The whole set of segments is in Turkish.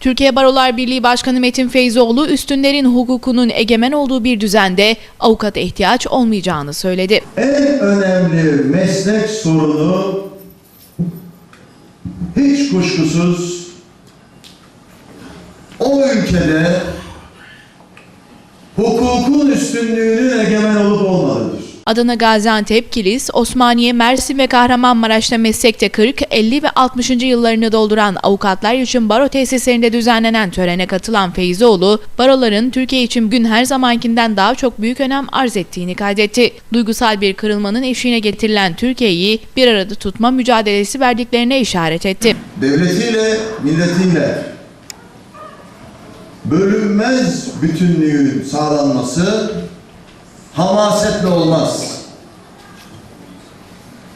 Türkiye Barolar Birliği Başkanı Metin Feyzoğlu, üstünlerin hukukunun egemen olduğu bir düzende avukata ihtiyaç olmayacağını söyledi. En önemli meslek sorunu hiç kuşkusuz o ülkede hukukun üstünlüğünün egemen olup olmadığıdır. Adana, Gaziantep, Kilis, Osmaniye, Mersin ve Kahramanmaraş'ta meslekte 40, 50 ve 60. yıllarını dolduran avukatlar için baro tesislerinde düzenlenen törene katılan Feyzoğlu, baroların Türkiye için gün her zamankinden daha çok büyük önem arz ettiğini kaydetti. Duygusal bir kırılmanın eşiğine getirilen Türkiye'yi bir arada tutma mücadelesi verdiklerine işaret etti. Devletiyle, milletiyle bölünmez bütünlüğün sağlanması hamasetle olmaz.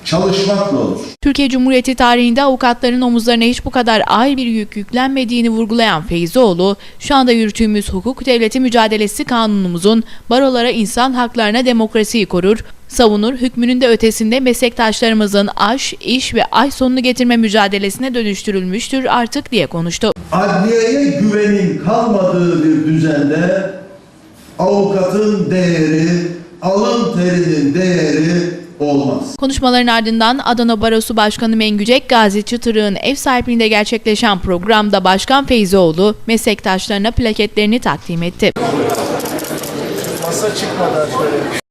Çalışmakla olur. Türkiye Cumhuriyeti tarihinde avukatların omuzlarına hiç bu kadar ağır bir yük yüklenmediğini vurgulayan Feyzoğlu, şu anda yürüttüğümüz hukuk devleti mücadelesi kanunumuzun barolara insan haklarına demokrasiyi korur, savunur, hükmünün de ötesinde meslektaşlarımızın aş, iş ve ay sonunu getirme mücadelesine dönüştürülmüştür artık diye konuştu. Adliyeye güvenin kalmadığı bir düzende avukatın değeri, alın terinin değeri olmaz. Konuşmaların ardından Adana Barosu Başkanı Mengücek Gazi Çıtırık'ın ev sahipliğinde gerçekleşen programda Başkan Feyzoğlu meslektaşlarına plaketlerini takdim etti. Masa çıkmadan şöyle